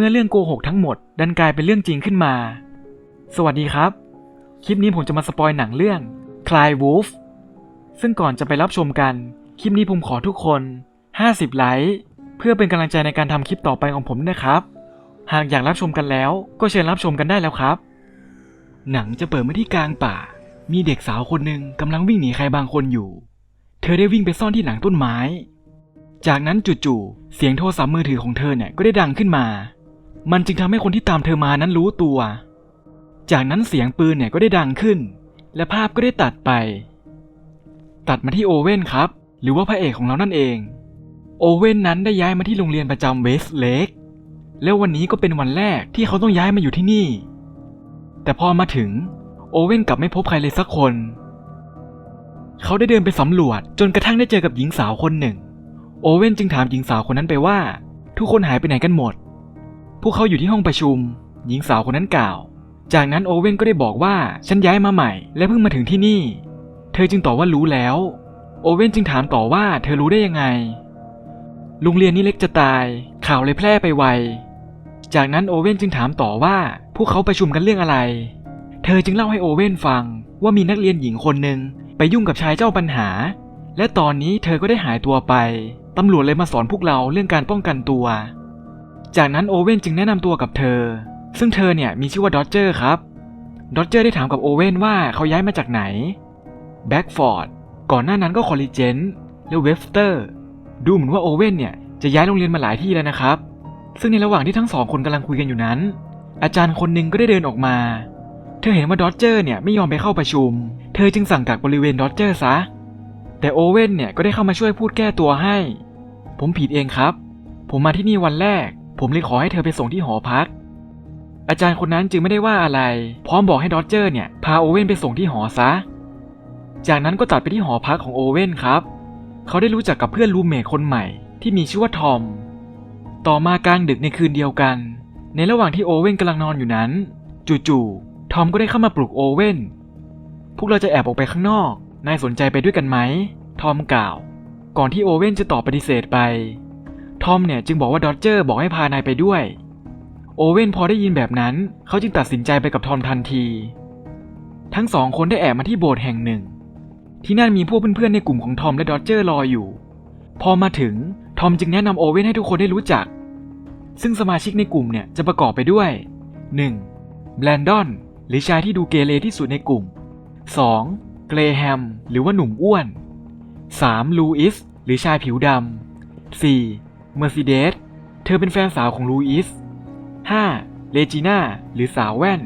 เมื่อเรื่องโกหกทั้งหมด ดันกลายเป็นเรื่องจริงขึ้นมา สวัสดีครับ คลิปนี้ผมจะมาสปอยหนังเรื่อง Cry Wolf ซึ่งก่อนจะไปรับชมกัน คลิปนี้ผมขอทุกคน 50 ไลค์ เพื่อเป็นกำลังใจในการทำคลิปต่อไปของผมนะครับ หากอยากรับชมกันแล้ว ก็เชิญรับชมกันได้แล้วครับ หนังจะเปิดมาที่กลางป่า มีเด็กสาวคนหนึ่งกำลังวิ่งหนีใครบางคนอยู่ เธอได้วิ่งไปซ่อนที่หลังต้นไม้ จากนั้นจู่ๆ เสียงโทรศัพท์มือถือของเธอเนี่ยก็ได้ดังขึ้นมา มันจึงทำให้คนที่ตามเธอมานั้นรู้ตัว จากนั้นเสียงปืนเนี่ยก็ได้ดังขึ้น และภาพก็ได้ตัดไป ตัดมาที่โอเว่นครับ หรือว่าพระเอกของเรานั่นเอง โอเว่นนั้นได้ย้ายมาที่โรงเรียนประจำเวสเลกแล้ววันนี้ก็เป็นวันแรกที่เขาต้องย้ายมาอยู่ที่นี่ แต่พอมาถึงโอเว่นกลับไม่พบใครเลยสักคน เขาได้เดินไปสำรวจจนกระทั่งได้เจอกับหญิงสาวคนหนึ่ง โอเว่นจึงถามหญิงสาวคนนั้นไปว่า ทุกคนหายไปไหนกันหมด พวกเขาอยู่ที่ห้องประชุม หญิงสาวคนนั้นกล่าว จากนั้นโอเว่นก็ได้บอกว่าฉันย้ายมาใหม่ และเพิ่งมาถึงที่นี่ เธอจึงตอบว่ารู้แล้ว โอเว่นจึงถามต่อว่าเธอรู้ได้ยังไงโรงเรียนนี้เล็กจะตาย ข่าวเลยแพร่ไปไว จากนั้นโอเว่นจึงถามต่อว่าพวกเขาประชุมกันเรื่องอะไร เธอจึงเล่าให้โอเว่นฟังว่ามีนักเรียนหญิงคนหนึ่งไปยุ่งกับชายเจ้าปัญหา และตอนนี้เธอก็ได้หายตัวไป ตำรวจเลยมาสอนพวกเราเรื่องการป้องกันตัว จากนั้นโอเว่นจึงแนะนำตัวกับเธอ ซึ่งเธอเนี่ยมีชื่อว่าดอจเจอร์ครับ ดอจเจอร์ได้ถามกับโอเว่นว่าเขาย้ายมาจากไหน แบ็กฟอร์ด ก่อนหน้านั้นก็คอลลิเจนและเวฟสเตอร์ ดูเหมือนว่าโอเว่นเนี่ยจะย้ายโรงเรียนมาหลายที่แล้วนะครับ ซึ่งในระหว่างที่ทั้งสองคนกำลังคุยกันอยู่นั้น อาจารย์คนหนึ่งก็ได้เดินออกมา เธอเห็นว่าดอจเจอร์เนี่ยไม่ยอมไปเข้าประชุม เธอจึงสั่งกักบริเวณดอจเจอร์ซะ แต่โอเว่นเนี่ยก็ได้เข้ามาช่วยพูดแก้ตัวให้ ผมผิดเองครับ ผมมาที่นี่วันแรก ผมเลยขอให้เธอไปส่งที่หอพัก อาจารย์คนนั้นจึงไม่ได้ว่าอะไร พร้อมบอกให้ดอจเจอร์เนี่ยพาโอเว่นไปส่งที่หอซะ จากนั้นก็ตัดไปที่หอพักของโอเว่นครับ เขาได้รู้จักกับเพื่อนรูมเมทคนใหม่ที่มีชื่อว่าทอม ต่อมากลางดึกในคืนเดียวกัน ในระหว่างที่โอเว่นกำลังนอนอยู่นั้น จู่ๆทอมก็ได้เข้ามาปลุกโอเว่น พวกเราจะแอบออกไปข้างนอก นายสนใจไปด้วยกันไหม ทอมกล่าว ก่อนที่โอเว่นจะตอบปฏิเสธไป ทอมเนี่ยจึงบอกว่าดอจเจอร์บอกให้พานายไปด้วย โอเว่นพอได้ยินแบบนั้น เขาจึงตัดสินใจไปกับทอมทันที ทั้งสองคนได้แอบมาที่โบสถ์แห่งหนึ่ง ที่นั่นมีพวกเพื่อนๆในกลุ่มของทอมและดอจเจอร์รออยู่ พอมาถึงทอมจึงแนะนำโอเว่นให้ทุกคนได้รู้จัก ซึ่งสมาชิกในกลุ่มเนี่ยจะประกอบไปด้วย 1. แบรนดอน หรือชายที่ดูเกเรที่สุดในกลุ่ม 2. เกรแฮม หรือว่าหนุ่มอ้วน 3. ลูอิส หรือชายผิวดำ 4. เมอร์ซิเดส เธอเป็นแฟนสาวของลูอิส 5. เลจิน่าหรือสาวแว่น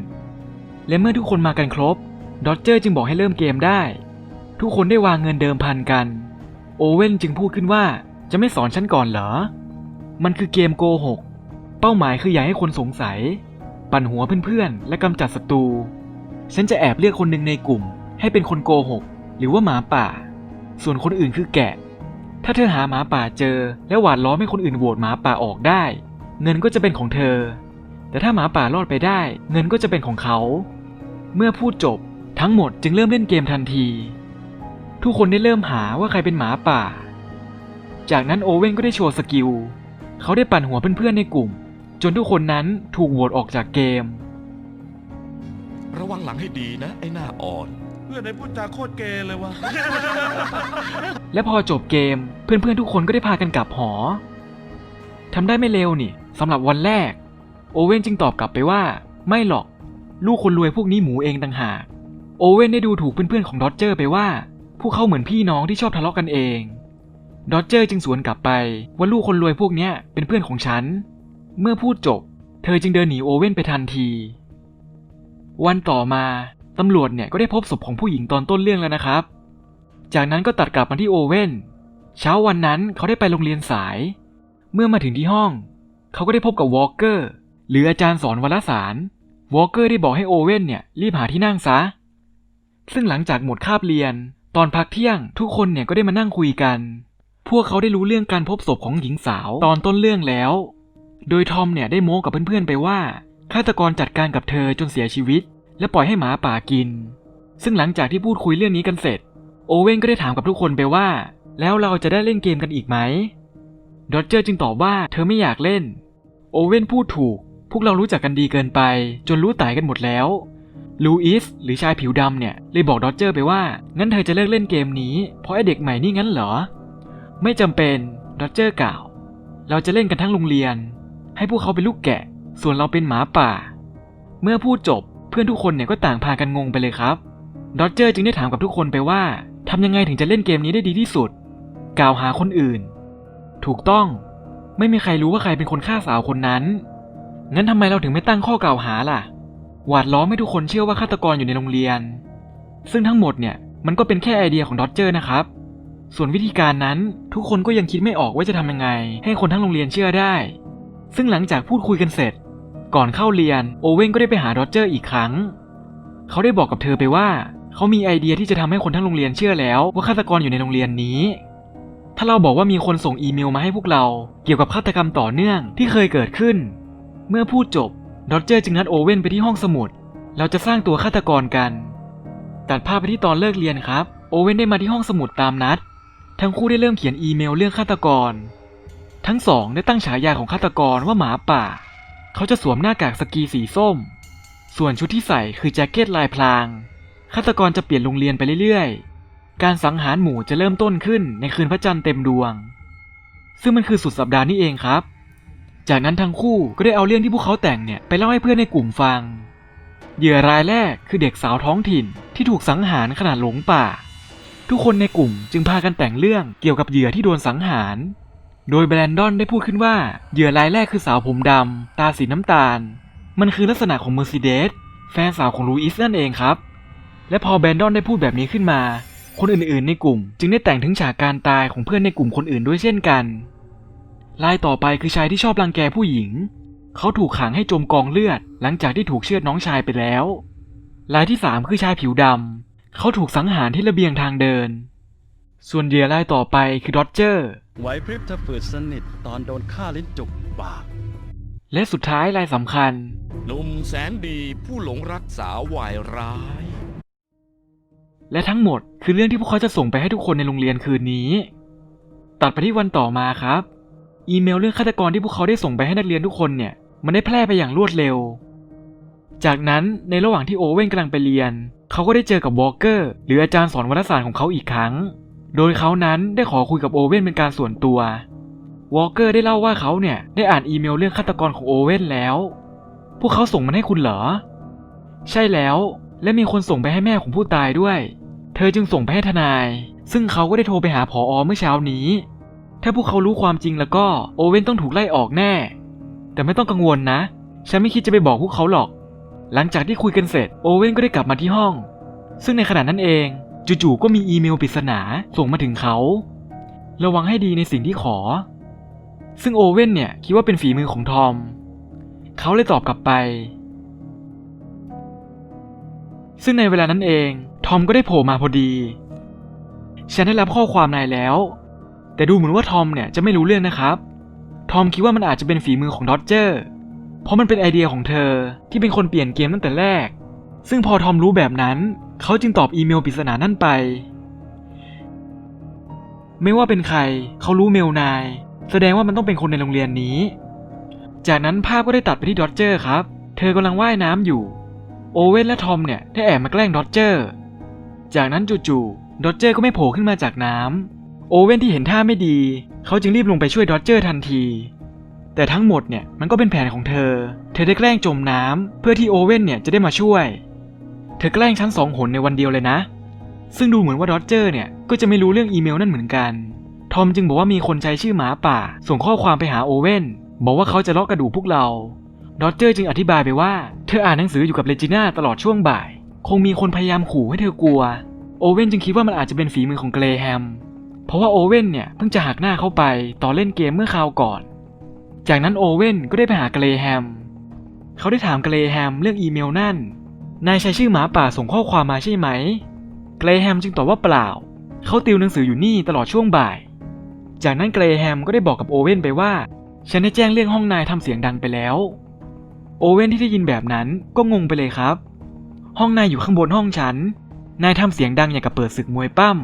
และเมื่อทุกคนมากันครบ ดอจเจอร์จึงบอกให้เริ่มเกมได้ ทุกคนได้วางเงินเดิมพันกัน โอเว่นจึงพูดขึ้นว่าจะไม่สอนฉันก่อนเหรอ มันคือเกมโกหก เป้าหมายคืออยากให้คนสงสัย ปั่นหัวเพื่อนๆ และกำจัดศัตรู ฉันจะแอบเลือกคนหนึ่งในกลุ่ม ให้เป็นคนโกหก หรือว่าหมาป่า ส่วนคนอื่นคือแกะ ถ้าเธอหาหมาป่าเจอ แล้วหวาดล้อมให้คนอื่นโหวตหมาป่าออกได้ เงินก็จะเป็นของเธอ แต่ถ้าหมาป่ารอดไปได้ เงินก็จะเป็นของเขา เมื่อพูดจบทั้งหมดจึงเริ่มเล่นเกมทันที ทุกคนได้เริ่มหาว่าใครเป็นหมาป่า จากนั้นโอเว่นก็ได้โชว์สกิล เขาได้ปั่นหัวเพื่อนๆในกลุ่ม จนทุกคนนั้นถูกโหวตออกจากเกม ระวังหลังให้ดีนะไอ้หน้าอ่อน พื่อนในพูดจาโคตรเกย์เลยวะและพอจบเกมเพื่อนๆทุกคนก็ได้พากันกลับหอทำได้ไม่เร็วนี่สำหรับวันแรก โอเว่นจึงตอบกลับไปว่า ไม่หรอก ลูกคนรวยพวกนี้หมูเองต่างหากโอเว่นได้ดูถูกเพื่อนๆของดอจเจอร์ไปว่า พวกเขาเหมือนพี่น้องที่ชอบทะเลาะกันเองดอจเจอร์จึงสวนกลับไปว่าลูกคนรวยพวกเนี้ยเป็นเพื่อนของฉัน เมื่อพูดจบ เธอจึงเดินหนีโอเว่นไปทันที วันต่อมา ตำรวจเนี่ยก็ได้พบศพของผู้หญิงตอนต้นเรื่องแล้วนะครับ จากนั้นก็ตัดกลับมาที่โอเว่น เช้าวันนั้นเขาได้ไปโรงเรียนสาย เมื่อมาถึงที่ห้อง เขาก็ได้พบกับวอลเกอร์หรืออาจารย์สอนวารสาร วอลเกอร์ได้บอกให้โอเว่นเนี่ยรีบหาที่นั่งซะ ซึ่งหลังจากหมดคาบเรียน ตอนพักเที่ยงทุกคนเนี่ยก็ได้มานั่งคุยกัน พวกเขาได้รู้เรื่องการพบศพของหญิงสาวตอนต้นเรื่องแล้ว โดยทอมเนี่ยได้โม้กับเพื่อนๆไปว่าฆาตกรจัดการกับเธอจนเสียชีวิต และปล่อยให้หมาป่ากิน ซึ่งหลังจากที่พูดคุยเรื่องนี้กันเสร็จ โอเว่นก็ได้ถามกับทุกคนไปว่า แล้วเราจะได้เล่นเกมกันอีกไหมดอจเจอร์จึงตอบว่าเธอไม่อยากเล่น โอเว่นพูดถูก พวกเรารู้จักกันดีเกินไป จนรู้ตายกันหมดแล้วลูอิสหรือชายผิวดำเนี่ยเลยบอกดอดเจอร์ไปว่า งั้นเธอจะเลิกเล่นเกมนี้เพราะไอเด็กใหม่นี่งั้นเหรอ ไม่จำเป็นดอดเจอร์กล่าว เราจะเล่นกันทั้งโรงเรียน ให้พวกเขาเป็นลูกแกะ ส่วนเราเป็นหมาป่า เมื่อพูดจบ เพื่อนทุกคนเนี่ยก็ต่างพากันงงไปเลยครับดอดเจอร์จึงได้ถามกับทุกคนไปว่าทำยังไงถึงจะเล่นเกมนี้ได้ดีที่สุด กล่าวหาคนอื่น ถูกต้อง ไม่มีใครรู้ว่าใครเป็นคนฆ่าสาวคนนั้น งั้นทำไมเราถึงไม่ตั้งข้อกล่าวหาล่ะ หวาดล้อมให้ทุกคนเชื่อว่าฆาตกรอยู่ในโรงเรียน ซึ่งทั้งหมดเนี่ยมันก็เป็นแค่ไอเดียของดอดเจอร์นะครับ ส่วนวิธีการนั้นทุกคนก็ยังคิดไม่ออกว่าจะทำยังไง ให้คนทั้งโรงเรียนเชื่อได้ ซึ่งหลังจากพูดคุยกันเสร็จ ก่อนเข้าเรียนโอเว่นก็ได้ไปหาดอดเจอร์อีกครั้ง เขาได้บอกกับเธอไปว่า เขามีไอเดียที่จะทำให้คนทั้งโรงเรียนเชื่อแล้วว่าฆาตกรอยู่ในโรงเรียนนี้ ถ้าเราบอกว่ามีคนส่งอีเมลมาให้พวกเรา เกี่ยวกับฆาตกรรมต่อเนื่องที่เคยเกิดขึ้น เมื่อพูดจบดอดเจอร์จึงนัดโอเว่นไปที่ห้องสมุด เราจะสร้างตัวฆาตกรกัน ตัดภาพไปที่ตอนเลิกเรียนครับ โอเว่นได้มาที่ห้องสมุดตามนัด ทั้งคู่ได้เริ่มเขียนอีเมลเรื่องฆาตกร ทั้งสองได้ตั้งฉายาของฆาตกรว่าหมาป่า เขาจะสวมหน้ากากสกีสีส้ม ส่วนชุดที่ใส่คือแจ็คเก็ตลายพลาง ฆาตกรจะเปลี่ยนโรงเรียนไปเรื่อยๆ การสังหารหมู่จะเริ่มต้นขึ้นในคืนพระจันทร์เต็มดวง ซึ่งมันคือสุดสัปดาห์นี้เองครับ จากนั้นทั้งคู่ก็ได้เอาเรื่องที่พวกเขาแต่งเนี่ยไปเล่าให้เพื่อนในกลุ่มฟัง เหยื่อรายแรกคือเด็กสาวท้องถิ่นที่ถูกสังหารขณะหลงป่า ทุกคนในกลุ่มจึงพากันแต่งเรื่องเกี่ยวกับเหยื่อที่โดนสังหาร โดยแบรนดอนได้พูดขึ้นว่า เหยื่อรายแรกคือสาวผมดำ ตาสีน้ำตาล มันคือลักษณะของเมอร์เซเดสแฟนสาวของลูอิสนั่นเองครับ และพอแบรนดอนได้พูดแบบนี้ขึ้นมา คนอื่นๆในกลุ่ม จึงได้แต่งถึงฉากการตายของเพื่อนในกลุ่มคนอื่นด้วยเช่นกันรายต่อไปคือชายที่ชอบรังแกผู้หญิง เขาถูกขังให้จมกองเลือด หลังจากที่ถูกเชือดน้องชายไปแล้วรายที่สามคือชายผิวดำ เขาถูกสังหารที่ระเบียงทางเดิน ส่วนเหยื่อรายต่อไปคือดอดเจอร์ไหวพริบเธอฝืดสนิทตอนโดนฆ่าลิ้นจุกปาก และสุดท้ายรายสำคัญ หนุ่มแสนดีผู้หลงรักสาววายร้าย และทั้งหมดคือเรื่องที่พวกเขาจะส่งไปให้ทุกคนในโรงเรียนคืนนี้ ตัดไปที่วันต่อมาครับ อีเมลเรื่องฆาตกรที่พวกเขาได้ส่งไปให้นักเรียนทุกคนเนี่ย มันได้แพร่ไปอย่างรวดเร็ว จากนั้นในระหว่างที่โอเว่นกำลังไปเรียน เขาก็ได้เจอกับวอลเกอร์ หรืออาจารย์สอนวรรณศาสตร์ของเขาอีกครั้ง โดยเขานั้นได้ขอคุยกับโอเว่นเป็นการส่วนตัว วอลเกอร์ได้เล่าว่าเขาเนี่ยได้อ่านอีเมลเรื่องฆาตกรของโอเว่นแล้ว พวกเขาส่งมันให้คุณเหรอ ใช่แล้ว และมีคนส่งไปให้แม่ของผู้ตายด้วย เธอจึงส่งไปให้ทนาย ซึ่งเขาก็ได้โทรไปหาผออเมื่อเช้านี้ ถ้าพวกเขารู้ความจริงแล้วก็โอเว่นต้องถูกไล่ออกแน่ แต่ไม่ต้องกังวลนะ ฉันไม่คิดจะไปบอกพวกเขาหรอก หลังจากที่คุยกันเสร็จโอเว่นก็ได้กลับมาที่ห้อง ซึ่งในขณะนั้นเอง จู่ๆก็มีอีเมลปริศนาส่งมาถึงเขา ระวังให้ดีในสิ่งที่ขอ ซึ่งโอเว่นเนี่ยคิดว่าเป็นฝีมือของทอม เขาเลยตอบกลับไป ซึ่งในเวลานั้นเอง ทอมก็ได้โผล่มาพอดี ฉันได้รับข้อความนายแล้ว แต่ดูเหมือนว่าทอมเนี่ยจะไม่รู้เรื่องนะครับ ทอมคิดว่ามันอาจจะเป็นฝีมือของดอดเจอร์ เพราะมันเป็นไอเดียของเธอที่เป็นคนเปลี่ยนเกมตั้งแต่แรก ซึ่งพอทอมรู้แบบนั้น เขาจึงตอบอีเมลปริศนานั่นไป ไม่ว่าเป็นใคร เขารู้เมลนาย แสดงว่ามันต้องเป็นคนในโรงเรียนนี้ จากนั้นภาพก็ได้ตัดไปที่ดอดเจอร์ครับ เธอกำลังว่ายน้ำอยู่ โอเว่นและทอมเนี่ยได้แอบมาแกล้งดอดเจอร์ จากนั้นจู่ๆดอดเจอร์ก็ไม่โผล่ขึ้นมาจากน้ำโอเว่นที่เห็นท่าไม่ดี เขาจึงรีบลงไปช่วยดอดเจอร์ทันทีแต่ทั้งหมดเนี่ยมันก็เป็นแผนของเธอ เธอได้แกล้งจมน้ำเพื่อที่โอเว่นเนี่ยจะได้มาช่วย ธอแกล้งชั้นสองหนในวันเดียวเลยนะ ซึ่งดูเหมือนว่าดอดเจอร์เนี่ยก็จะไม่รู้เรื่องอีเมลนั่นเหมือนกัน ทอมจึงบอกว่ามีคนใช้ชื่อหมาป่า ส่งข้อความไปหาโอเว่นบอกว่าเขาจะเลาะกระดูกพวกเราดอดเจอร์จึงอธิบายไปว่า เธออ่านหนังสืออยู่กับเลจิน่าตลอดช่วงบ่าย คงมีคนพยายามขู่ให้เธอกลัว โอเว่นจึงคิดว่ามันอาจจะเป็นฝีมือของเกรแฮม เพราะว่าโอเว่นเนี่ยเพิ่งจะหักหน้าเข้าไปตอนเล่นเกมเมื่อคราวก่อน จากนั้นโอเว่นก็ได้ไปหาเกรแฮม เขาได้ถามเกรแฮมเรื่องอีเมลนั่น นายใช้ชื่อหมาป่าส่งข้อความมาใช่ไหม เกรแฮมจึงตอบว่าเปล่า เขาติวหนังสืออยู่นี่ตลอดช่วงบ่าย จากนั้นเกรแฮมก็ได้บอกกับโอเว่นไปว่า ฉันได้แจ้งเรื่องห้องนายทำเสียงดังไปแล้ว โอเว่นที่ได้ยินแบบนั้นก็งงไปเลยครับ ห้องนายอยู่ข้างบนห้องฉัน นายทำเสียงดังอย่างกับเปิดศึกมวยปั้ม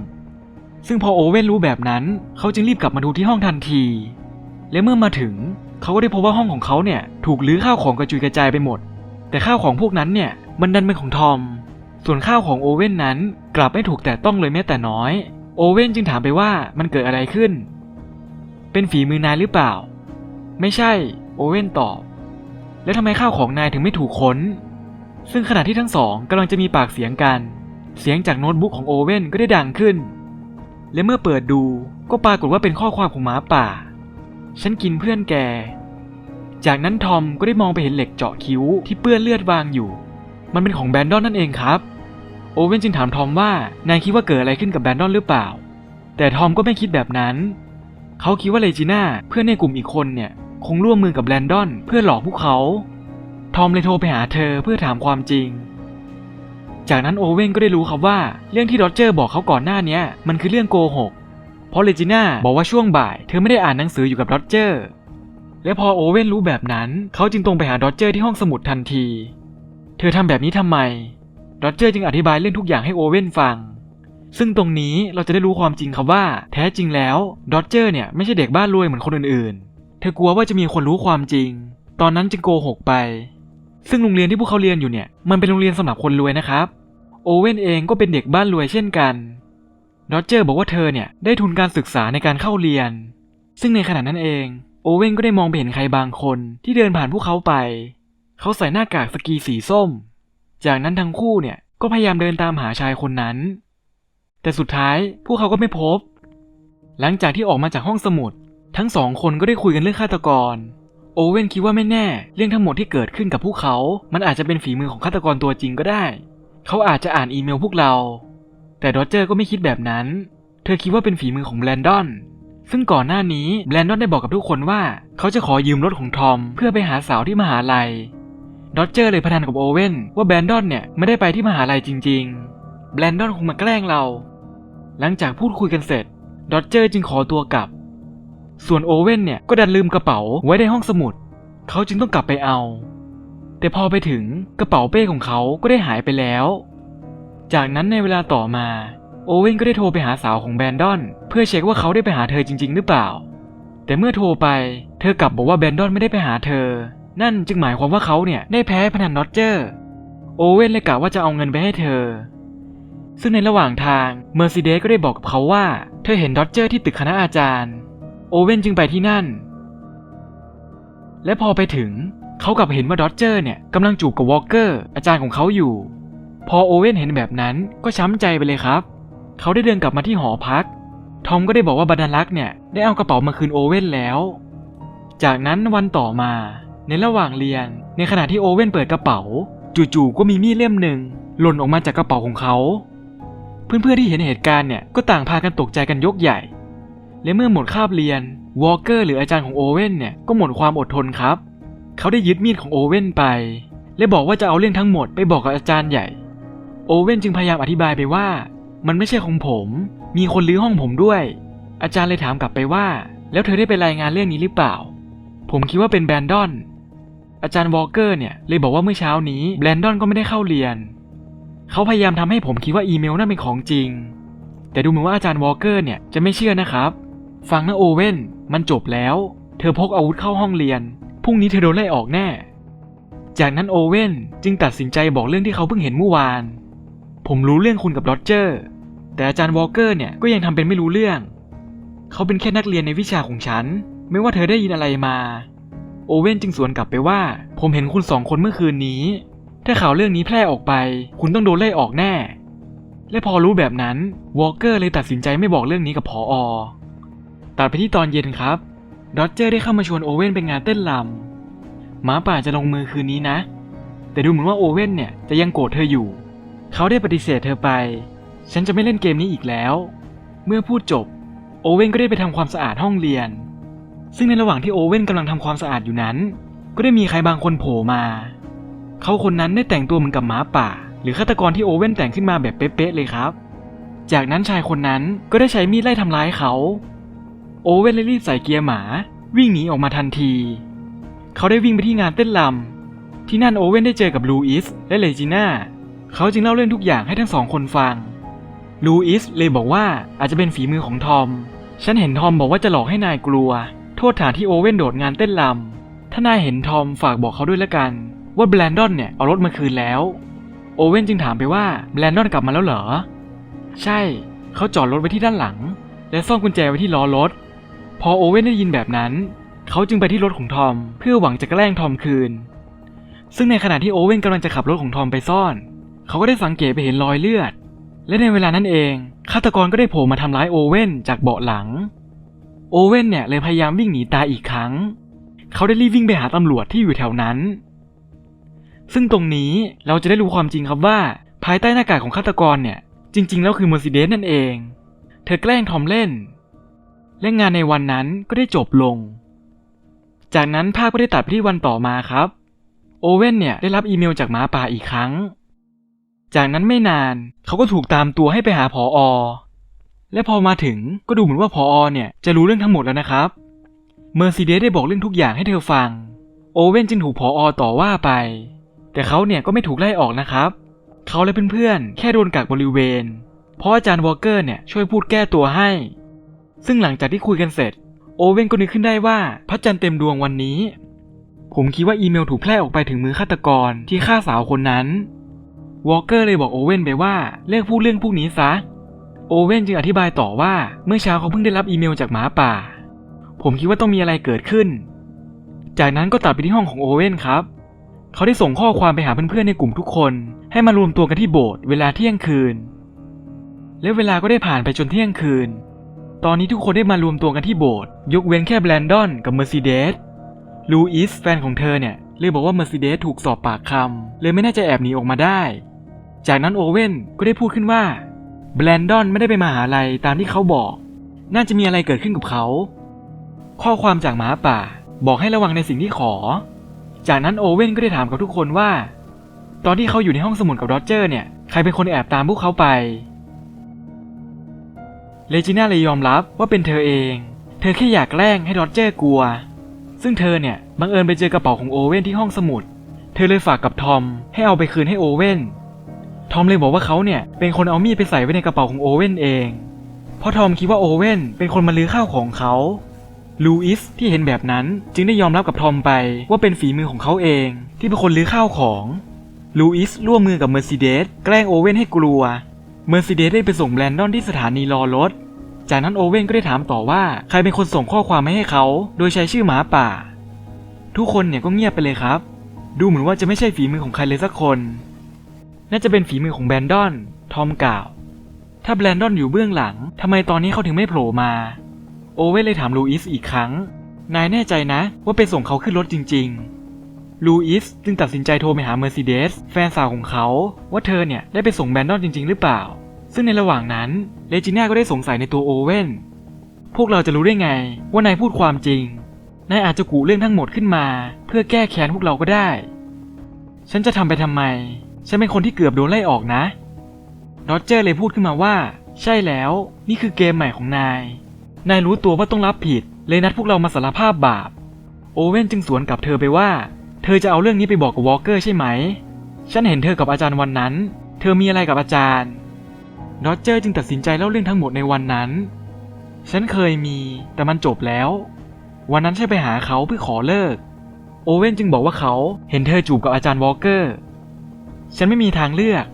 ซึ่งพอโอเว่นรู้แบบนั้น เขาจึงรีบกลับมาดูที่ห้องทันที และเมื่อมาถึงเขาก็ได้พบว่าห้องของเขาเนี่ยถูกลื้อข้าวของกระจุยกระจายไปหมด แต่ข้าวของพวกนั้นเนี่ย มันดันเป็นของทอม ส่วนข้าวของโอเว่นนั้นกลับไม่ถูกแตะต้องเลยแม้แต่น้อย โอเว่นจึงถามไปว่ามันเกิดอะไรขึ้น เป็นฝีมือนายหรือเปล่า ไม่ใช่ โอเว่นตอบ แล้วทำไมข้าวของนายถึงไม่ถูกค้น ซึ่งขณะที่ทั้งสองกำลังจะมีปากเสียงกัน เสียงจากโน้ตบุ๊กของโอเว่นก็ได้ดังขึ้น และเมื่อเปิดดูก็ปรากฏว่าเป็นข้อความของหมาป่า ฉันกินเพื่อนแก จากนั้นทอมก็ได้มองไปเห็นเหล็กเจาะคิ้วที่เปื้อนเลือดวางอยู่ มันเป็นของแบรนดอนนั่นเองครับ โอเว่นจึงถามทอมว่านายคิดว่าเกิดอะไรขึ้นกับแบรนดอนหรือเปล่า แต่ทอมก็ไม่คิดแบบนั้น เขาคิดว่าเลจิน่าเพื่อนในกลุ่มอีกคนเนี่ยคงร่วมมือกับแบรนดอนเพื่อหลอกพวกเขา ทอมเลยโทรไปหาเธอเพื่อถามความจริง จากนั้นโอเว่นก็ได้รู้ครับว่าเรื่องที่โรเจอร์บอกเขาก่อนหน้านี้มันคือเรื่องโกหก เพราะเลจิน่าบอกว่าช่วงบ่าย เธอไม่ได้อ่านหนังสืออยู่กับโรเจอร์ และพอโอเว่นรู้แบบนั้น เขาจึงตรงไปหาโรเจอร์ที่ห้องสมุดทันที เธอทำแบบนี้ทำไมโรเจอร์จึงอธิบายเรื่องทุกอย่างให้โอเว่นฟัง ซึ่งตรงนี้เราจะได้รู้ความจริงครับว่า แท้จริงแล้วโรเจอร์เนี่ยไม่ใช่เด็กบ้านรวยเหมือนคนอื่นๆ เธอกลัวว่าจะมีคนรู้ความจริง ตอนนั้นจึงโกหกไป ซึ่งโรงเรียนที่พวกเขาเรียนอยู่เนี่ยมันเป็นโรงเรียนสำหรับคนรวยนะครับ โอเว่นเองก็เป็นเด็กบ้านรวยเช่นกันโรเจอร์บอกว่าเธอเนี่ยได้ทุนการศึกษาในการเข้าเรียน ซึ่งในขณะนั้นเองโอเว่นก็ได้มองไปเห็นใครบางคนที่เดินผ่านพวกเขาไป เขาใส่หน้ากากสกีสีส้ม จากนั้นทั้งคู่เนี่ยก็พยายามเดินตามหาชายคนนั้น แต่สุดท้ายพวกเขาก็ไม่พบ หลังจากที่ออกมาจากห้องสมุด ทั้งสองคนก็ได้คุยกันเรื่องฆาตกร โอเว่นคิดว่าไม่แน่ เรื่องทั้งหมดที่เกิดขึ้นกับพวกเขา มันอาจจะเป็นฝีมือของฆาตกรตัวจริงก็ได้ เขาอาจจะอ่านอีเมลพวกเรา แต่โรเจอร์ก็ไม่คิดแบบนั้น เธอคิดว่าเป็นฝีมือของแบรนดอน ซึ่งก่อนหน้านี้แบรนดอนได้บอกกับทุกคนว่า เขาจะขอยืมรถของทอมเพื่อไปหาสาวที่มหาลัย โรเจอร์เลยพนันกับโอเว่นว่าแบรนดอนเนี่ยไม่ได้ไปที่มหาลัยจริง ๆ แบรนดอนคงมาแกล้งเรา หลังจากพูดคุยกันเสร็จโรเจอร์จึงขอตัวกลับ ส่วนโอเว่นเนี่ยก็ดันลืมกระเป๋าไว้ในห้องสมุด เขาจึงต้องกลับไปเอา แต่พอไปถึงกระเป๋าเป้ของเขาก็ได้หายไปแล้ว จากนั้นในเวลาต่อมาโอเว่นก็ได้โทรไปหาสาวของแบรนดอน เพื่อเช็คว่าเขาได้ไปหาเธอจริง ๆ หรือเปล่า แต่เมื่อโทรไป เธอกลับบอกว่าแบรนดอนไม่ได้ไปหาเธอ นั่นจึงหมายความว่าเขาเนี่ยได้แพ้พนันนอตเจอร์ โอเว่นเลยกะว่าจะเอาเงินไปให้เธอ ซึ่งในระหว่างทางเมอร์ซิเดสก็ได้บอกกับเขาว่า เธอเห็นดอตเจอร์ที่ตึกคณะอาจารย์ โอเว่นจึงไปที่นั่น และพอไปถึงเขากลับเห็นว่าดอตเจอร์เนี่ยกำลังจูบกับวอลเกอร์อาจารย์ของเขาอยู่ พอโอเว่นเห็นแบบนั้นก็ช้ำใจไปเลยครับ เขาได้เดินกลับมาที่หอพัก ทอมก็ได้บอกว่าบรรลักษ์เนี่ยได้เอากระเป๋ามาคืนโอเว่นแล้ว จากนั้นวันต่อมา ในระหว่างเรียน ในขณะที่โอเว่นเปิดกระเป๋า จู่ๆก็มีมีดเล่มหนึ่งหล่นออกมาจากกระเป๋าของเขา เพื่อนๆที่เห็นเหตุการณ์เนี่ยก็ต่างพากันตกใจกันยกใหญ่ และเมื่อหมดคาบเรียนวอลเกอร์หรืออาจารย์ของโอเว่นเนี่ยก็หมดความอดทนครับ เขาได้ยึดมีดของโอเว่นไป และบอกว่าจะเอาเรื่องทั้งหมดไปบอกกับอาจารย์ใหญ่ โอเว่นจึงพยายามอธิบายไปว่า มันไม่ใช่ของผม มีคนลื้อห้องผมด้วย อาจารย์เลยถามกลับไปว่า แล้วเธอได้ไปรายงานเรื่องนี้หรือเปล่า ผมคิดว่าเป็นแบรนดอน อาจารย์วอลเกอร์เนี่ยเลยบอกว่าเมื่อเช้านี้แบรนดอนก็ไม่ได้เข้าเรียน เขาพยายามทำให้ผมคิดว่าอีเมลนั่นเป็นของจริง แต่ดูเหมือนว่าอาจารย์วอลเกอร์เนี่ยจะไม่เชื่อนะครับ ฟังนะโอเว่น มันจบแล้ว เธอพกอาวุธเข้าห้องเรียน พรุ่งนี้เธอโดนไล่ออกแน่ จากนั้นโอเว่นจึงตัดสินใจบอกเรื่องที่เขาเพิ่งเห็นเมื่อวาน ผมรู้เรื่องคุณกับโรเจอร์ แต่อาจารย์วอลเกอร์เนี่ยก็ยังทำเป็นไม่รู้เรื่อง เขาเป็นแค่นักเรียนในวิชาของฉัน ไม่ว่าเธอได้ยินอะไรมา โอเว่นจึงสวนกลับไปว่า ผมเห็นคุณสองคนเมื่อคืนนี้ ถ้าข่าวเรื่องนี้แพร่ออกไป คุณต้องโดนไล่ออกแน่ และพอรู้แบบนั้น วอลเกอร์เลยตัดสินใจไม่บอกเรื่องนี้กับพออตัดไปที่ตอนเย็นครับ ดอจเจอร์ได้เข้ามาชวนโอเว่นไปงานเต้นรำหมาป่าจะลงมือคืนนี้นะ แต่ดูเหมือนว่าโอเว่นเนี่ยจะยังโกรธเธออยู่ เขาได้ปฏิเสธเธอไป ฉันจะไม่เล่นเกมนี้อีกแล้ว เมื่อพูดจบ โอเว่นก็ได้ไปทำความสะอาดห้องเรียน ซึ่งในระหว่างที่โอเว่นกำลังทำความสะอาดอยู่นั้น ก็ได้มีใครบางคนโผล่มา เขาคนนั้นได้แต่งตัวเหมือนกับหมาป่า หรือฆาตกรที่โอเว่นแต่งขึ้นมาแบบเป๊ะๆเลยครับ จากนั้นชายคนนั้นก็ได้ใช้มีดไล่ทำร้ายเขา โอเว่นเลยรีบใส่เกียร์หมา วิ่งหนีออกมาทันที เขาได้วิ่งไปที่งานเต้นรำที่นั่นโอเว่นได้เจอกับลูอิสและเลจิน่าเขาจึงเล่าเรื่องทุกอย่างให้ทั้งสองคนฟังลูอิสเลยบอกว่าอาจจะเป็นฝีมือของทอม ฉันเห็นทอมบอกว่าจะหลอกให้นายกลัว โทษฐานที่โอเว่นโดดงานเต้นรำถ้านายเห็นทอมฝากบอกเขาด้วยละกัน ว่าแบรนดอนเนี่ยเอารถมาคืนแล้ว โอเว่นจึงถามไปว่าแบรนดอนกลับมาแล้วเหรอ ใช่ เขาจอดรถไว้ที่ด้านหลัง และซ่อนกุญแจไว้ที่ล้อรถ พอโอเว่นได้ยินแบบนั้น เขาจึงไปที่รถของทอม เพื่อหวังจะแกล้งทอมคืน ซึ่งในขณะที่โอเว่นกำลังจะขับรถของทอมไปซ่อน เขาก็ได้สังเกตไปเห็นรอยเลือด และในเวลานั้นเองฆาตกรก็ได้โผล่มาทำร้ายโอเว่นจากเบาะหลัง โอเว่นเนี่ยเลยพยายามวิ่งหนีตายอีกครั้ง เขาได้รีบวิ่งไปหาตำรวจที่อยู่แถวนั้น ซึ่งตรงนี้เราจะได้รู้ความจริงครับว่า ภายใต้หน้ากากของฆาตกรเนี่ย จริง ๆ แล้วคือเมอร์ซิเดสนั่นเอง เธอแกล้งทอมเล่น และงานในวันนั้นก็ได้จบลง จากนั้นภาพก็ได้ตัดไปที่วันต่อมาครับ โอเว่นเนี่ยได้รับอีเมลจากหมาป่าอีกครั้ง จากนั้นไม่นานเขาก็ถูกตามตัวให้ไปหาผออ และพอมาถึงก็ดูเหมือนว่าผออเนี่ยจะรู้เรื่องทั้งหมดแล้วนะครับเมอร์ซิเดสได้บอกเรื่องทุกอย่างให้เธอฟัง โอเว่นจึงถูกผออต่อว่าไป แต่เขาเนี่ยก็ไม่ถูกไล่ออกนะครับ เขาและเพื่อนๆ แค่โดนกักบริเวณ เพราะอาจารย์วอลเกอร์เนี่ยช่วยพูดแก้ตัวให้ ซึ่งหลังจากที่คุยกันเสร็จ โอเว่นก็นึกขึ้นได้ว่าพระจันทร์เต็มดวงวันนี้ ผมคิดว่าอีเมลถูกแพร่ออกไปถึงมือฆาตกรที่ฆ่าสาวคนนั้น วอลเกอร์เลยบอกโอเว่นไปว่าเลิกพูดเรื่องพวกนี้ซะ โอเว่นจึงอธิบายต่อว่าเมื่อเช้าเขาเพิ่งได้รับอีเมลจากหมาป่า ผมคิดว่าต้องมีอะไรเกิดขึ้น จากนั้นก็ตัดไปที่ห้องของโอเว่นครับ เขาได้ส่งข้อความไปหาเพื่อนๆในกลุ่มทุกคน ให้มารวมตัวกันที่โบสถ์เวลาเที่ยงคืน และเวลาก็ได้ผ่านไปจนเที่ยงคืน ตอนนี้ทุกคนได้มารวมตัวกันที่โบสถ์ยกเว้นแค่แบรนดอนกับเมอร์ซิเดสลูอิสแฟนของเธอเนี่ยเลยบอกว่าเมอร์ซิเดสถูกสอบปากคำเลยไม่น่าจะแอบหนีออกมาได้ จากนั้นโอเว่นก็ได้พูดขึ้นว่า แบรนดอนไม่ได้ไปมหาลัยตามที่เขาบอก น่าจะมีอะไรเกิดขึ้นกับเขา ข้อความจากหมาป่าบอกให้ระวังในสิ่งที่ขอ จากนั้นโอเว่นก็ได้ถามกับทุกคนว่า ตอนที่เขาอยู่ในห้องสมุดกับโรเจอร์เนี่ย ใครเป็นคนแอบตามพวกเขาไป เลจิน่าเลยยอมรับว่าเป็นเธอเอง เธอแค่อยากแกล้งให้โรเจอร์กลัว ซึ่งเธอเนี่ยบังเอิญไปเจอกระเป๋าของโอเว่นที่ห้องสมุด เธอเลยฝากกับทอมให้เอาไปคืนให้โอเว่น ทอมเลยบอกว่าเขาเนี่ยเป็นคนเอามีดไปใส่ไว้ในกระเป๋าของโอเว่นเอง เพราะทอมคิดว่าโอเว่นเป็นคนมาลื้อข้าวของเขา ลูอิสที่เห็นแบบนั้นจึงได้ยอมรับกับทอมไปว่าเป็นฝีมือของเขาเองที่เป็นคนลื้อข้าวของลูอิสร่วมมือกับเมอร์ซิเดสแกล้งโอเว่นให้กลัว เมอร์ซิเดสได้ไปส่งแบรนดอนที่สถานีรอรถ จากนั้นโอเว่นก็ได้ถามต่อว่าใครเป็นคนส่งข้อความมาให้เขา โดยใช้ชื่อหมาป่า ทุกคนเนี่ยก็เงียบไปเลยครับ ดูเหมือนว่าจะไม่ใช่ฝีมือของใครเลยสักคน น่าจะเป็นฝีมือของแบรนดอน ทอมกล่าว ถ้าแบรนดอนอยู่เบื้องหลังทำไมตอนนี้เขาถึงไม่โผล่มา โอเว่นเลยถามลูอิสอีกครั้ง นายแน่ใจนะว่าไปส่งเขาขึ้นรถจริง ๆ ลูอิสจึงตัดสินใจโทรไปหาเมอร์เซเดสแฟนสาวของเขาว่าเธอเนี่ยได้ไปส่งแบรนดอนจริง ๆ หรือเปล่า ซึ่งในระหว่างนั้นเลจิน่าก็ได้สงสัยในตัวโอเว่น พวกเราจะรู้ได้ไงว่านายพูดความจริง นายอาจจะกุเรื่องทั้งหมดขึ้นมา เพื่อแก้แค้นพวกเราก็ได้ ฉันจะทำไปทำไม ฉันเป็นคนที่เกือบโดนไล่ออกนะโรเจอร์เลยพูดขึ้นมาว่า ใช่แล้ว นี่คือเกมใหม่ของนาย นายรู้ตัวว่าต้องรับผิด เลยนัดพวกเรามาสารภาพบาป โอเว่นจึงสวนกลับเธอไปว่า เธอจะเอาเรื่องนี้ไปบอกกับวอลเกอร์ใช่ไหม ฉันเห็นเธอกับอาจารย์วันนั้น เธอมีอะไรกับอาจารย์โรเจอร์จึงตัดสินใจเล่าเรื่องทั้งหมดในวันนั้น ฉันเคยมี แต่มันจบแล้ว วันนั้นฉันไปหาเขาเพื่อขอเลิก โอเว่นจึงบอกว่าเขาเห็นเธอจูบกับอาจารย์วอลเกอร์ ฉันไม่มีทางเลือก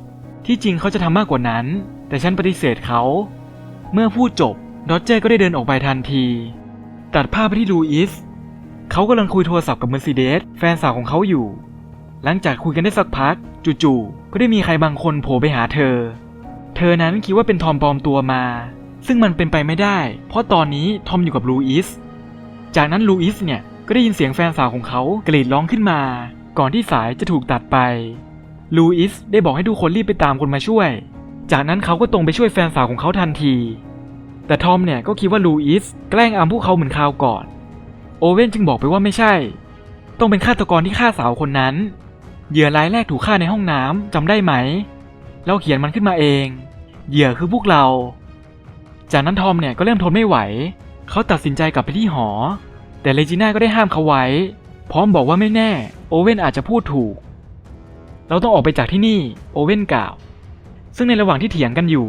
ที่จริงเขาจะทำมากกว่านั้น แต่ฉันปฏิเสธเขา เมื่อพูดจบโรเจอร์ก็ได้เดินออกไปทันที ตัดภาพไปที่ลูอิสเขากำลังคุยโทรศัพท์กับเมอร์ซิเดสแฟนสาวของเขาอยู่ หลังจากคุยกันได้สักพัก จู่ๆก็ได้มีใครบางคนโผล่ไปหาเธอ เธอนั้นคิดว่าเป็นทอมปลอมตัวมา ซึ่งมันเป็นไปไม่ได้ เพราะตอนนี้ทอมอยู่กับลูอิสจากนั้นลูอิสเนี่ยก็ได้ยินเสียงแฟนสาวของเขากรีดร้องขึ้นมา ก่อนที่สายจะถูกตัดไป ลูอิสได้บอกให้ทุกคนรีบไปตามคนมาช่วย จากนั้นเขาก็ตรงไปช่วยแฟนสาวของเขาทันที แต่ทอมเนี่ยก็คิดว่าลูอิสแกล้งอำพวกเขาเหมือนคราวก่อน โอเว่นจึงบอกไปว่าไม่ใช่ ต้องเป็นฆาตกรที่ฆ่าสาวคนนั้น เหยื่อรายแรกถูกฆ่าในห้องน้ำจำได้ไหม เราเขียนมันขึ้นมาเอง เหยื่อคือพวกเรา จากนั้นทอมเนี่ยก็เริ่มทนไม่ไหว เขาตัดสินใจกลับไปที่หอ แต่เลจิน่าก็ได้ห้ามเขาไว้ พร้อมบอกว่าไม่แน่ โอเว่นอาจจะพูดถูก เราต้องออกไปจากที่นี่โอเว่นกล่าว ซึ่งในระหว่างที่เถียงกันอยู่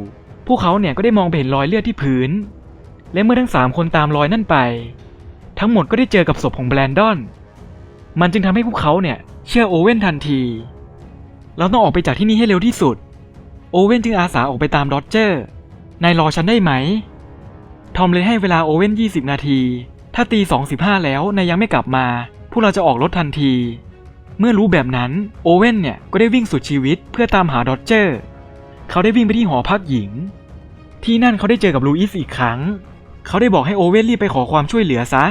พวกเขาเนี่ยก็ได้มองไปเห็นรอยเลือดที่พื้น และเมื่อทั้งสามคนตามรอยนั่นไป ทั้งหมดก็ได้เจอกับศพของแบรนดอน มันจึงทำให้พวกเขาเนี่ยเชื่อโอเว่นทันที เราต้องออกไปจากที่นี่ให้เร็วที่สุด โอเว่นจึงอาสาออกไปตามโรเจอร์ นายรอฉันได้ไหม ทอมเลยให้เวลาโอเว่น20 นาที ถ้าตี2.15แล้วนายยังไม่กลับมา พวกเราจะออกรถทันที เมื่อรู้แบบนั้นโอเว่นเนี่ยก็ได้วิ่งสุดชีวิตเพื่อตามหาโรเจอร์ เขาได้วิ่งไปที่หอพักหญิง ที่นั่นเขาได้เจอกับลูอิสอีกครั้ง เขาได้บอกให้โอเว่นรีบไปขอความช่วยเหลือซะ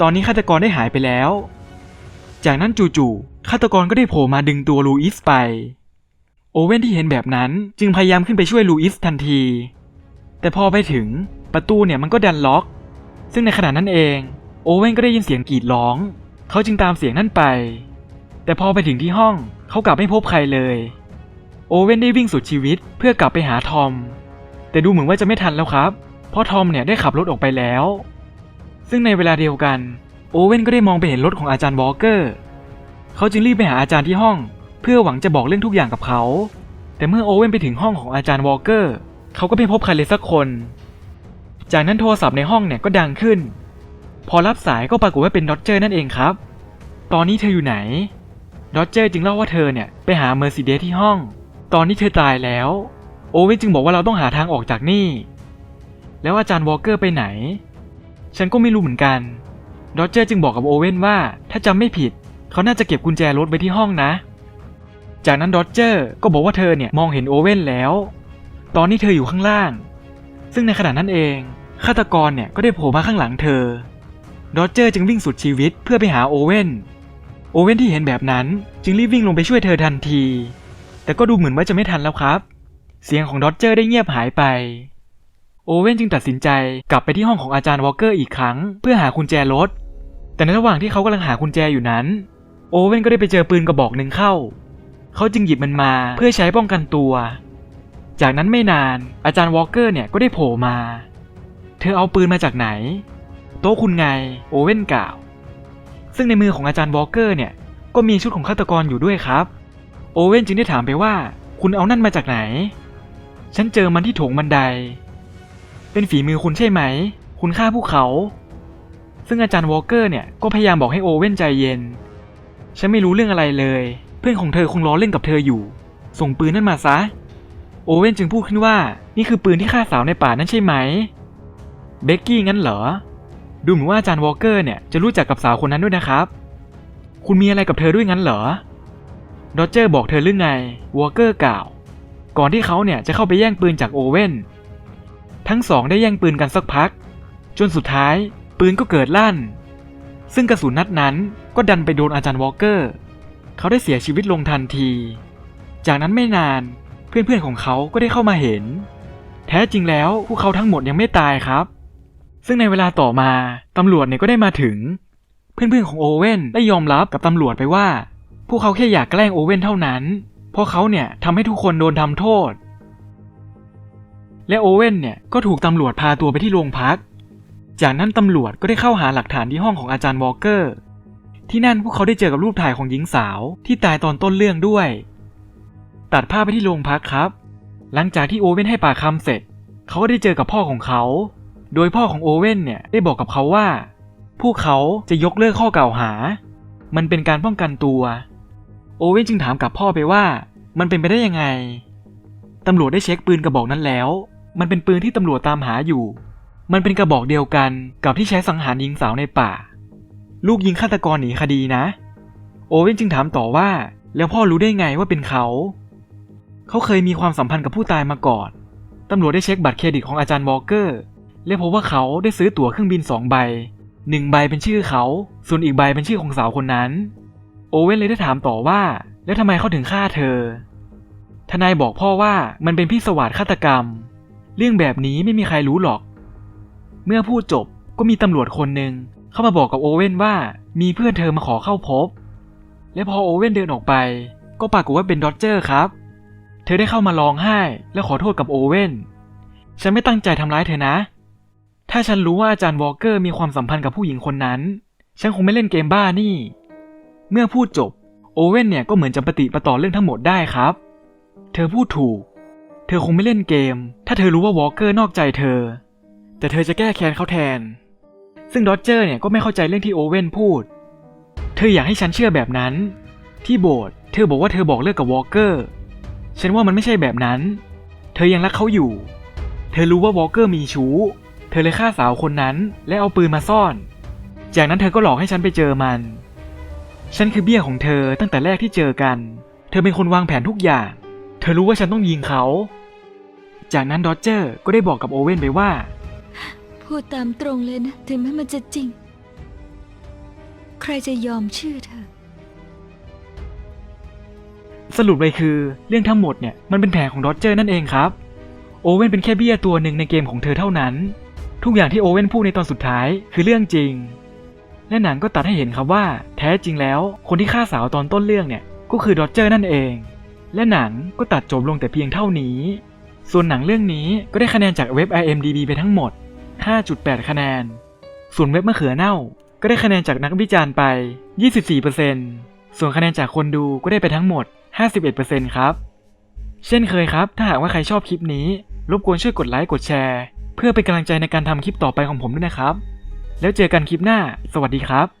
ตอนนี้ฆาตกรได้หายไปแล้ว จากนั้นจู่ๆฆาตกรก็ได้โผล่มาดึงตัวลูอิสไป โอเว่นที่เห็นแบบนั้นจึงพยายามขึ้นไปช่วยลูอิสทันที แต่พอไปถึงประตูเนี่ยมันก็ดันล็อก ซึ่งในขณะนั้นเอง โอเว่นก็ได้ยินเสียงกรีดร้อง เขาจึงตามเสียงนั้นไป แต่พอไปถึงที่ห้องเขากลับไม่พบใครเลย โอเว่นได้วิ่งสุดชีวิตเพื่อกลับไปหาทอม แต่ดูเหมือนว่าจะไม่ทันแล้วครับ เพราะทอมเนี่ยได้ขับรถออกไปแล้ว ซึ่งในเวลาเดียวกัน โอเว่นก็ได้มองไปเห็นรถของอาจารย์วอลเกอร์เขาจึงรีบไปหาอาจารย์ที่ห้อง เพื่อหวังจะบอกเรื่องทุกอย่างกับเขา แต่เมื่อโอเว่นไปถึงห้องของอาจารย์วอลเกอร์เขาก็ไม่พบใครเลยสักคน จากนั้นโทรศัพท์ในห้องเนี่ยก็ดังขึ้น พอรับสายก็ปรากฏว่าเป็นดอจเจอร์นั่นเองครับ ตอนนี้เธออยู่ไหน ดอจเจอร์จึงเล่าว่าเธอเนี่ยไปหาเมอร์ซิเดสที่ห้อง ตอนนี้เธอตายแล้ว โอเว่นจึงบอกว่าเราต้องหาทางออกจากนี่ แล้วอาจารย์วอลเกอร์ไปไหน ฉันก็ไม่รู้เหมือนกัน ดอจเจอร์จึงบอกกับโอเว่นว่าถ้าจำไม่ผิด เขาน่าจะเก็บกุญแจรถไว้ที่ห้องนะ จากนั้นดอจเจอร์ก็บอกว่าเธอเนี่ยมองเห็นโอเว่นแล้ว ตอนนี้เธออยู่ข้างล่าง ซึ่งในขณะนั้นเองฆาตกรเนี่ยก็ได้โผล่มาข้างหลังเธอ ดอจเจอร์จึงวิ่งสุดชีวิตเพื่อไปหาโอเว่น โอเว่นที่เห็นแบบนั้นจึงรีบวิ่งลงไปช่วยเธอทันที แต่ก็ดูเหมือนว่าจะไม่ทันแล้วครับ เสียงของดอจเจอร์ได้เงียบหายไป โอเว่นจึงตัดสินใจกลับไปที่ห้องของอาจารย์วอลเกอร์อีกครั้ง เพื่อหากุญแจรถ แต่ในระหว่างที่เขากำลังหากุญแจอยู่นั้น โอเว่นก็ได้ไปเจอปืนกระบอกหนึ่งเข้า เขาจึงหยิบมันมาเพื่อใช้ป้องกันตัว จากนั้นไม่นานอาจารย์วอลเกอร์เนี่ยก็ได้โผล่มา เธอเอาปืนมาจากไหน โต๊ะคุณไง โอเว่นกล่าว ซึ่งในมือของอาจารย์วอลเกอร์เนี่ยก็มีชุดของฆาตกรอยู่ด้วยครับ โอเว่นจึงได้ถามไปว่า คุณเอานั่นมาจากไหน ฉันเจอมันที่โถงบันได เป็นฝีมือคุณใช่ไหม คุณฆ่าพวกเขา ซึ่งอาจารย์วอลเกอร์เนี่ยก็พยายามบอกให้โอเว่นใจเย็น ฉันไม่รู้เรื่องอะไรเลย เพื่อนของเธอคงล้อเล่นกับเธออยู่ ส่งปืนนั่นมาซะ โอเว่นจึงพูดขึ้นว่า นี่คือปืนที่ฆ่าสาวในป่านั่นใช่ไหม เบกกี้งั้นเหรอ ดูเหมือนว่าอาจารย์วอลเกอร์เนี่ยจะรู้จักกับสาวคนนั้นด้วยนะครับ คุณมีอะไรกับเธอด้วยงั้นเหรอดอจเจอร์บอกเธอเรื่อไง วอลเกอร์กล่าว ก่อนที่เขาเนี่ยจะเข้าไปแย่งปืนจากโอเว่น ทั้งสองได้แย่งปืนกันสักพัก จนสุดท้ายปืนก็เกิดลั่น ซึ่งกระสุนนัดนั้นก็ดันไปโดนอาจารย์วอลเกอร์ เขาได้เสียชีวิตลงทันที จากนั้นไม่นานเพื่อนๆของเขาก็ได้เข้ามาเห็น แท้จริงแล้วพวกเขาทั้งหมดยังไม่ตายครับ ซึ่งในเวลาต่อมาตำรวจเนี่ยก็ได้มาถึง เพื่อนๆของโอเว่นได้ยอมรับกับตำรวจไปว่า พวกเขาแค่อยากแกล้งโอเว่นเท่านั้น เพราะเขาเนี่ยทำให้ทุกคนโดนทำโทษ และโอเว่นเนี่ยก็ถูกตำรวจพาตัวไปที่โรงพัก จากนั้นตำรวจก็ได้เข้าหาหลักฐานที่ห้องของอาจารย์วอลเกอร์ ที่นั่นพวกเขาได้เจอกับรูปถ่ายของหญิงสาวที่ตายตอนต้นเรื่องด้วย ตัดภาพไปที่โรงพักครับ หลังจากที่โอเว่นให้ปากคำเสร็จ เขาก็ได้เจอกับพ่อของเขา โดยพ่อของโอเว่นเนี่ยได้บอกกับเขาว่า พวกเขาจะยกเลิกข้อกล่าวหา มันเป็นการป้องกันตัว โอเว่นจึงถามกับพ่อไปว่า มันเป็นไปได้ยังไง ตำรวจได้เช็คปืนกระบอกนั้นแล้ว มันเป็นปืนที่ตำรวจตามหาอยู่ มันเป็นกระบอกเดียวกันกับที่ใช้สังหารหญิงสาวในป่า ลูกยิงฆาตกรหนีคดีนะ โอเว่นจึงถามต่อว่า แล้วพ่อรู้ได้ไงว่าเป็นเขา เขาเคยมีความสัมพันธ์กับผู้ตายมาก่อนตำรวจได้เช็คบัตรเครดิตของอาจารย์วอลเกอร์ และพบว่าเขาได้ซื้อตั๋วเครื่องบินสองใบหนึ่งใบเป็นชื่อเขา ส่วนอีกใบเป็นชื่อของสาวคนนั้น โอเว่นเลยได้ถามต่อว่า แล้วทำไมเขาถึงฆ่าเธอ ทนายบอกพ่อว่ามันเป็นพิศวาสฆาตกรรม เรื่องแบบนี้ไม่มีใครรู้หรอก เมื่อพูดจบก็มีตำรวจคนหนึ่งเข้ามาบอกกับโอเว่นว่ามีเพื่อนเธอมาขอเข้าพบ และพอโอเว่นเดินออกไป ก็ปรากฏว่าเป็นดอจเจอร์ครับ เธอได้เข้ามาร้องไห้ และขอโทษกับโอเว่น ฉันไม่ตั้งใจทำร้ายเธอนะ ถ้าฉันรู้ว่าอาจารย์วอลเกอร์มีความสัมพันธ์กับผู้หญิงคนนั้น ฉันคงไม่เล่นเกมบ้านี่ เมื่อพูดจบ โอเว่นเนี่ยก็เหมือนจะปฏิปต่อเรื่องทั้งหมดได้ครับ เธอพูดถูก เธอคงไม่เล่นเกม ถ้าเธอรู้ว่าวอลเกอร์นอกใจเธอ แต่เธอจะแก้แค้นเขาแทน ซึ่งดอจเจอร์เนี่ยก็ไม่เข้าใจเรื่องที่โอเว่นพูด เธออยากให้ฉันเชื่อแบบนั้น ที่โบสถ์เธอบอกว่าเธอบอกเลิกกับวอลเกอร์ ฉันว่ามันไม่ใช่แบบนั้น เธอยังรักเขาอยู่ เธอรู้ว่าวอลเกอร์มีชู้ เธอเลยฆ่าสาวคนนั้นและเอาปืนมาซ่อน จากนั้นเธอก็หลอกให้ฉันไปเจอมัน ฉันคือเบี้ยของเธอตั้งแต่แรกที่เจอกัน เธอเป็นคนวางแผนทุกอย่าง เธอรู้ว่าฉันต้องยิงเขา จากนั้นดอจเจอร์ก็ได้บอกกับโอเว่นไปว่า พูดตามตรงเลยนะ ถึงแม้มันจะจริง ใครจะยอมเชื่อเธอ สรุปเลยคือเรื่องทั้งหมดเนี่ยมันเป็นแผนของดอจเจอร์นั่นเองครับ โอเว่นเป็นแค่เบี้ยตัวหนึ่งในเกมของเธอเท่านั้น ทุกอย่างที่โอเว่นพูดในตอนสุดท้ายคือเรื่องจริง และหนังก็ตัดให้เห็นครับว่า แท้จริงแล้ว คนที่ฆ่าสาวตอนต้นเรื่องเนี่ยก็คือดอจเจอร์นั่นเอง และหนังก็ตัดจบลงแต่เพียงเท่านี้ ส่วนหนังเรื่องนี้ก็ได้คะแนนจากเว็บ IMDb ไปทั้งหมด 5.8 คะแนน ส่วนเว็บมะเขือเน่า ก็ได้คะแนนจากนักวิจารณ์ไป 24%ส่วนคะแนนจากคนดูก็ได้ไปทั้งหมด 51%ครับ เช่นเคยครับ ถ้าหากว่าใครชอบคลิปนี้ รบกวนช่วยกดไลค์ กดแชร์ เพื่อเป็นกำลังใจในการทำคลิปต่อไปของผมด้วยนะครับ แล้วเจอกันคลิปหน้า สวัสดีครับ